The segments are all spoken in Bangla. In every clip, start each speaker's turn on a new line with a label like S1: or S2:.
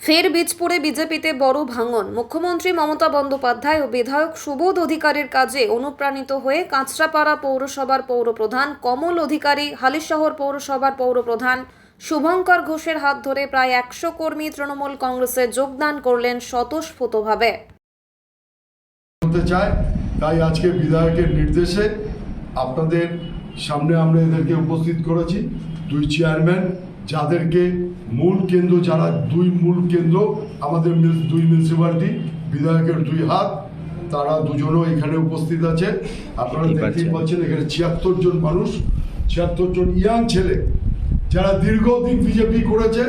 S1: ফের বীজপুরে বিজেপিতে বড় ভাঙন। মুখ্যমন্ত্রী মমতা বন্দ্যোপাধ্যায় ও বিধায়ক সুবোধ অধিকারীর কাজে অনুপ্রাণিত হয়ে কাঁচরাপাড়া পৌরসভার পৌরপ্রধান, কমল অধিকারী, হালিশহর পৌরসভার পৌরপ্রধান শুভঙ্কর ঘোষের হাত ধরে প্রায় একশো কর্মী তৃণমূল কংগ্রেসে যোগদান করলেন
S2: চায় তাই আজকে বিধায়কের নির্দেশে আপনাদের সামনে আমরা এদেরকে উপস্থিত করেছি। দুই চেয়ারম্যান যাদেরকে মূল কেন্দ্র যারা দুই মূল কেন্দ্র আমাদের দুই মিউনিসিপ্যালিটি বিধায়কের দুই হাত তারা দুজনও এখানে উপস্থিত আছে আপনারা
S3: দেখতেই। পাচ্ছেন
S2: এখানে ছিয়াত্তর জন মানুষ ছিয়াত্তর জন ইয়াং ছেলে যারা দীর্ঘদিন বিজেপি করেছে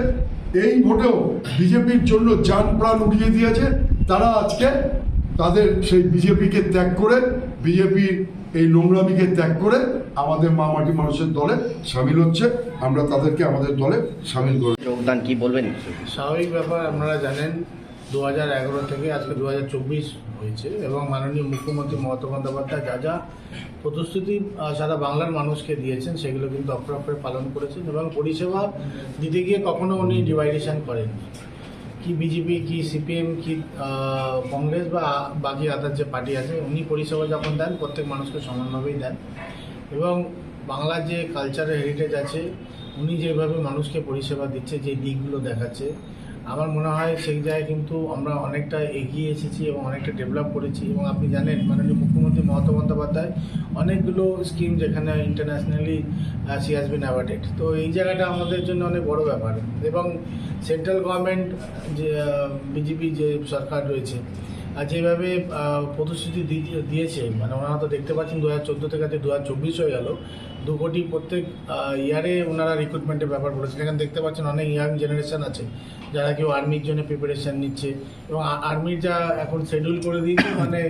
S2: এই ভোটেও বিজেপির জন্য যান প্রাণ উড়িয়ে দিয়েছে তারা আজকে তাদের সেই বিজেপিকে ত্যাগ করে বিজেপির এই নোংরামিকে ত্যাগ করে আমাদের মা মাটি মানুষের দলে সামিল হচ্ছে আমরা তাদেরকে আমাদের দলে সামিল করে
S3: যোগদান কি বলবেন?
S4: স্বাভাবিক ব্যাপার আপনারা জানেন দু হাজার এগারো থেকে আজকে দু হাজার চব্বিশ হয়েছে এবং মাননীয় মুখ্যমন্ত্রী মমতা বন্দ্যোপাধ্যায় যা যা প্রতিশ্রুতি সারা বাংলার মানুষকে দিয়েছেন সেগুলো কিন্তু অক্ষরে অক্ষরে পালন করেছেন এবং পরিষেবা দিতে গিয়ে কখনো উনি ডিভাইডেশন করেন কি বিজেপি কি সিপিএম কি কংগ্রেস বা বাকি আদার যে পার্টি আছে উনি পরিষেবা যখন দেন প্রত্যেক মানুষকে সমানভাবেই দেন। এবং বাংলার যে কালচারাল হেরিটেজ আছে, উনি যেভাবে মানুষকে পরিষেবা দিচ্ছে, যে দিকগুলো দেখাচ্ছে, আমার মনে হয় সেই জায়গায় কিন্তু আমরা অনেকটা এগিয়ে এসেছি এবং অনেকটা ডেভেলপ করেছি। এবং আপনি জানেন, মাননীয় মুখ্যমন্ত্রী মমতা বন্দ্যোপাধ্যায় অনেকগুলো স্কিম যেখানে internationally she has been awarded তো এই জায়গাটা আমাদের জন্য অনেক বড় ব্যাপার। এবং সেন্ট্রাল গভর্নমেন্ট যে বিজেপি যে সরকার রয়েছে আর যেভাবে প্রতিশ্রুতি দিয়েছে মানে ওনারা তো দেখতে পাচ্ছেন দু হাজার চোদ্দ থেকে দু হাজার চব্বিশ হয়ে গেল, দু কোটি প্রত্যেক ইয়ারে ওনারা রিক্রুটমেন্টের ব্যাপার বলেছেন। এখানে দেখতে পাচ্ছেন অনেক ইয়াং জেনারেশন আছে, যারা কেউ আর্মির জন্য প্রিপারেশান নিচ্ছে, এবং আর্মির যা এখন শেডিউল করে দিয়েছে মানে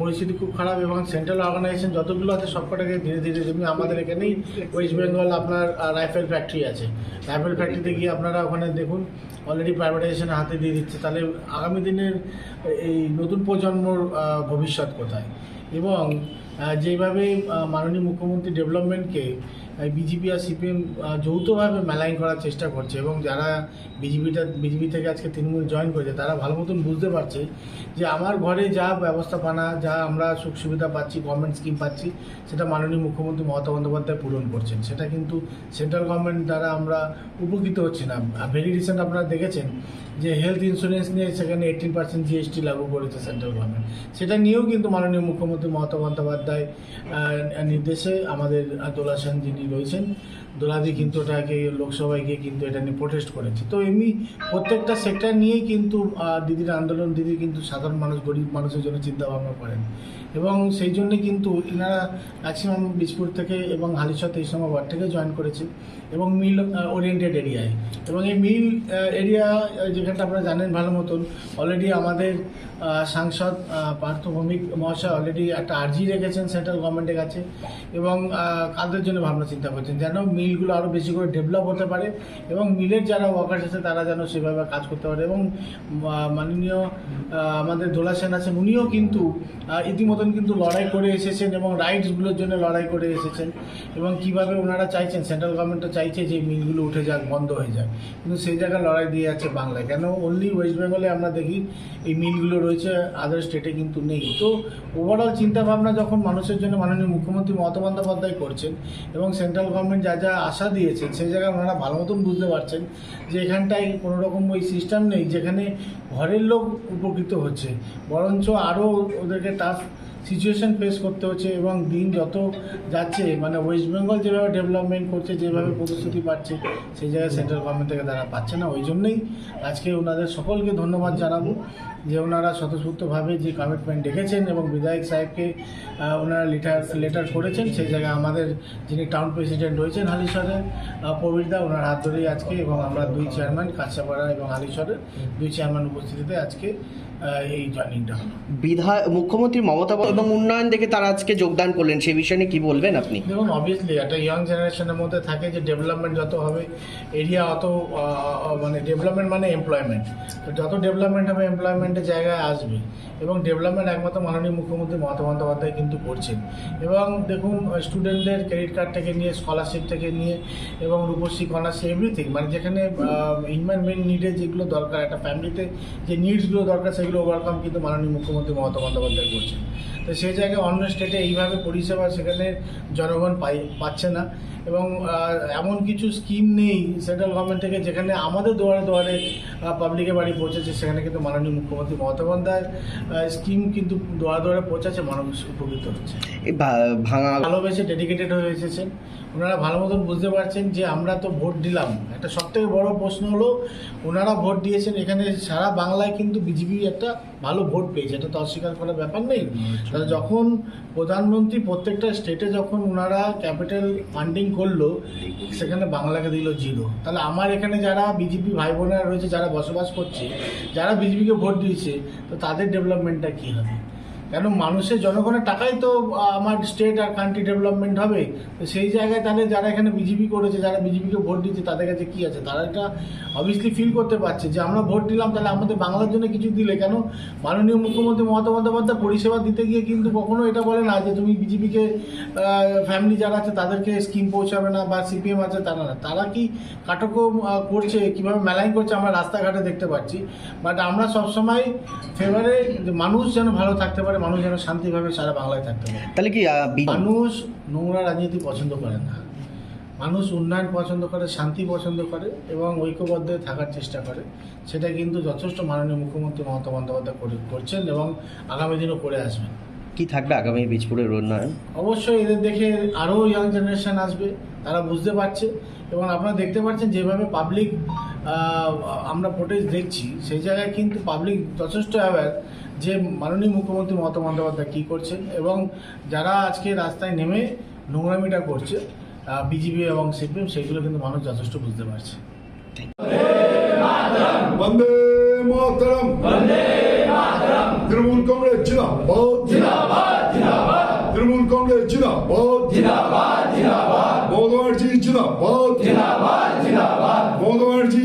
S4: পরিস্থিতি খুব খারাপ এবং সেন্ট্রাল অর্গানাইজেশন যতগুলো আছে সবকটাকে ধীরে ধীরে যেমনি আমাদের এখানেই ওয়েস্ট বেঙ্গল আপনার রাইফেল ফ্যাক্টরি আছে। রাইফেল ফ্যাক্টরিতে গিয়ে আপনারা ওখানে দেখুন অলরেডি প্রাইভেটাইজেশন হাতে দিয়ে দিচ্ছে। তাহলে আগামী দিনের এই নতুন প্রজন্মর ভবিষ্যৎ কোথায়? এবং যেভাবে মাননীয় মুখ্যমন্ত্রী ডেভেলপমেন্টকে বিজেপি আর সিপিএম যৌথভাবে মেলাইন করার চেষ্টা করছে এবং যারা বিজেপিটা, বিজেপি থেকে আজকে তৃণমূল জয়েন করেছে, তারা ভালো মতন বুঝতে পারছে যে আমার ঘরে যা ব্যবস্থাপনা, যা আমরা সুখ সুবিধা পাচ্ছি গভর্নমেন্ট স্কিম পাচ্ছি, সেটা মাননীয় মুখ্যমন্ত্রী মমতা বন্দ্যোপাধ্যায় পূরণ করছেন। সেটা কিন্তু সেন্ট্রাল গভর্নমেন্ট দ্বারা আমরা উপকৃত হচ্ছি না। ভেরি রিসেন্ট আপনারা দেখেছেন যে হেলথ ইন্স্যুরেন্স নিয়ে সেখানে এইটিন পার্সেন্ট জিএসটি লাগু করেছে সেন্ট্রাল গভর্নমেন্ট সেটা নিয়েও কিন্তু মাননীয় মুখ্যমন্ত্রী মমতা বন্দ্যোপাধ্যায় নির্দেশে আমাদের দোলা সেন যিনি রয়েছেন দোলাদি কিন্তু ওটাকে লোকসভায় গিয়ে কিন্তু এটা নিয়ে প্রোটেস্ট করেছে। তো এমনি প্রত্যেকটা সেক্টর নিয়েই কিন্তু দিদির আন্দোলন দিদি কিন্তু সাধারণ মানুষ, গরিব মানুষের জন্য চিন্তা ভাবনা করেন। এবং সেই জন্যে কিন্তু এনারা ম্যাক্সিমাম বীজপুর থেকে এবং নম্বর ওয়ার্ড থেকে জয়েন করেছে এবং মিল ওরিয়েন্টেড এরিয়ায় এবং এই মিল এরিয়া যেখানটা আপনারা জানেন ভালো মতন অলরেডি আমাদের সাংসদ পার্থ ভৌমিক মহাশয় অলরেডি একটা আর্জি রেখেছেন সেন্ট্রাল গভর্নমেন্টের কাছে এবং কাদের জন্য ভাবনা চিন্তা করছেন? যেন মিলগুলো আরও বেশি করে ডেভেলপ হতে পারে এবং মিলের যারা ওয়ার্কার্স আছে তারা যেন সেভাবে কাজ করতে পারে এবং মাননীয় আমাদের দোলা সেন আছেন, উনিও কিন্তু ইতিমতন কিন্তু লড়াই করে এসেছেন এবং রাইটসগুলোর জন্য লড়াই করে এসেছেন এবং কীভাবে ওনারা চাইছেন সেন্ট্রাল গভর্নমেন্টও চাইছে যে মিলগুলো উঠে যাক, বন্ধ হয়ে যাক। কিন্তু সেই জায়গায় লড়াই দিয়ে যাচ্ছে বাংলায়। কেন? অনলি ওয়েস্ট বেঙ্গলে আমরা দেখি এই মিলগুলো রয়েছে আদার স্টেটে কিন্তু নেই। তো ওভারঅল চিন্তাভাবনা যখন মানুষের জন্য মাননীয় মুখ্যমন্ত্রী মমতা বন্দ্যোপাধ্যায় করছেন এবং সেন্ট্রাল গভর্নমেন্ট যা যা আশা দিয়েছেন, সেই জায়গায় ওনারা ভালো মতন বুঝতে পারছেন যে এখানটায় কোনো রকম ওই সিস্টেম নেই যেখানে ঘরের লোক উপকৃত হচ্ছে। বরঞ্চ আরও ওদেরকে টাফ সিচুয়েশন ফেস করতে হচ্ছে এবং দিন যত যাচ্ছে মানে ওয়েস্ট বেঙ্গল যেভাবে ডেভেলপমেন্ট করছে, যেভাবে প্রতিশ্রুতি পাচ্ছে, সেই জায়গায় সেন্ট্রাল গভর্নমেন্ট থেকে তারা পাচ্ছে না। ওই জন্যই আজকে ওনাদের সকলকে ধন্যবাদ জানাব। যে ওনারা স্বতঃস্ফূর্তভাবে যে কমিটমেন্ট রেখেছেন এবং বিধায়ক সাহেবকে ওনারা লেটার লেটার করেছেন সেই জায়গায় আমাদের যিনি টাউন প্রেসিডেন্ট রয়েছেন হালিশহরের আহ, প্রবীরদা ওনার হাত ধরেই আজকে এবং আমরা দুই চেয়ারম্যান কাছাপাড়া এবং হালিশহরের দুই চেয়ারম্যান উপস্থিতিতে আজকে এই জয়েনিংটা হলো।
S3: বিধায়ক মুখ্যমন্ত্রী মমতা এবং উন্নয়ন দেখে তারা আজকে যোগদান করলেন সেই বিষয়ে নিয়ে কি বলবেন আপনি?
S4: দেখুন অবভিয়াসলি একটা ইয়াং জেনারেশনের মধ্যে থাকে যে ডেভেলপমেন্ট যত হবে এরিয়া অত মানে ডেভেলপমেন্ট মানে এমপ্লয়মেন্ট তো যত ডেভেলপমেন্ট হবে এমপ্লয়মেন্টের জায়গায় আসবে এবং ডেভেলপমেন্ট একমাত্র মাননীয় মুখ্যমন্ত্রী মমতা বন্দ্যোপাধ্যায় কিন্তু করছেন। এবং দেখুন স্টুডেন্টদের ক্রেডিট কার্ড থেকে নিয়ে স্কলারশিপ থেকে নিয়ে এবং রূপশ্রী কন্যাশ্রী এভরিথিং মানে যেখানে হিউম্যান মেন নিডে যেগুলো দরকার, একটা ফ্যামিলিতে যে নিডসগুলো দরকার, সেগুলো ওভারকাম কিন্তু মাননীয় মুখ্যমন্ত্রী মমতা বন্দ্যোপাধ্যায় করছেন। তো সেই জায়গায় অন্য স্টেটে এইভাবে পরিষেবা সেখানে জনগণ পাই, পাচ্ছে না। এবং এমন কিছু স্কিম নেই সেন্ট্রাল গভর্নমেন্ট থেকে যেখানে আমাদের দুয়ারে দুয়ারে পাবলিকের বাড়ি পৌঁছেছে সেখানে কিন্তু মাননীয় মুখ্যমন্ত্রী মমতা বন্দ্যোপাধ্যায়ের স্কিম কিন্তু দুয়ারে দুয়ারে পৌঁছাচ্ছে মানুষ উপকৃত হচ্ছে।
S3: ভাঙা
S4: ভালোবেসে ডেডিকেটেড হয়ে এসেছেন। ওনারা ভালো মতন বুঝতে পারছেন যে আমরা তো ভোট দিলাম। একটা সবথেকে বড় প্রশ্ন হলো ওনারা ভোট দিয়েছেন এখানে সারা বাংলায় কিন্তু বিজেপি একটা ভালো ভোট পেয়েছে। এটা তো অস্বীকার করার ব্যাপার নেই। তাহলে যখন প্রধানমন্ত্রী প্রত্যেকটা স্টেটে যখন ওনারা ক্যাপিটাল ফান্ডিং করল সেখানে বাংলাকে দিল জিরো তাহলে আমার এখানে যারা বিজেপি ভাই বোনেরা রয়েছে যারা বসবাস করছে যারা বিজেপিকে ভোট দিয়েছে তো তাদের ডেভেলপমেন্টটা কী হবে? কেন মানুষের জনগণের টাকাই তো আমার স্টেট আর কান্ট্রি ডেভেলপমেন্ট হবে। সেই জায়গায় তাহলে যারা এখানে বিজেপি করেছে যারা বিজেপিকে ভোট দিচ্ছে তাদের কাছে কি আছে? তারা এটা অবভিয়াসলি ফিল করতে পারছে যে আমরা ভোট দিলাম তাহলে আমাদের বাংলার জন্য কিছু দিলে কেন? মাননীয় মুখ্যমন্ত্রী মমতা বন্দ্যোপাধ্যায় পরিষেবা দিতে গিয়ে কিন্তু কখনো এটা বলে না যে তুমি বিজেপিকে ফ্যামিলি যারা আছে তাদেরকে স্কিম পৌঁছাবে না বা সিপিএম আছে তারা না। তারা কি কাটকম আহ, করছে কীভাবে মেলাইন করছে আমরা রাস্তাঘাটে দেখতে পাচ্ছি। বাট আমরা সবসময় ফেভারে মানুষ যেন ভালো থাকতে পারে মানুষ যেন শান্তিভাবে সারা বাংলায় থাকতে পারে।
S3: তাহলে কি
S4: মানুষ নোংরা রাজনীতি পছন্দ করে না। মানুষ উন্নয়ন পছন্দ করে শান্তি পছন্দ করে এবং ঐক্যবদ্ধ থাকার চেষ্টা করে। সেটা কিন্তু যথেষ্ট মাননীয় মুখ্যমন্ত্রী মমতা বন্দ্যোপাধ্যায় করে- করছেন এবং আগামী দিনও করে আসবেন।
S3: কি থাকবে আগামী বীজপুরের উন্নয়ন?
S4: অবশ্যই এদের দেখে আরও ইয়াং জেনারেশন আসবে। তারা বুঝতে পারছে এবং আপনারা দেখতে পাচ্ছেন যেভাবে পাবলিক আমরা ফুটেজ দেখছি সেই জায়গায় কিন্তু পাবলিক যথেষ্ট অ্যাওয়্যার যে মাননীয় মুখ্যমন্ত্রী মমতা বন্দ্যোপাধ্যায় কী করছেন এবং যারা আজকে রাস্তায় নেমে নোংরামিটা করছে বিজেপি এবং সিপিএম সেগুলো কিন্তু মানুষ যথেষ্ট বুঝতে পারছে।
S2: বন্দে মাতরম। তৃণমূল কংগ্রেস জিন্দাবাদ। তৃণমূল কংগ্রেস জিন্দাবাদ।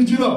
S2: মমতা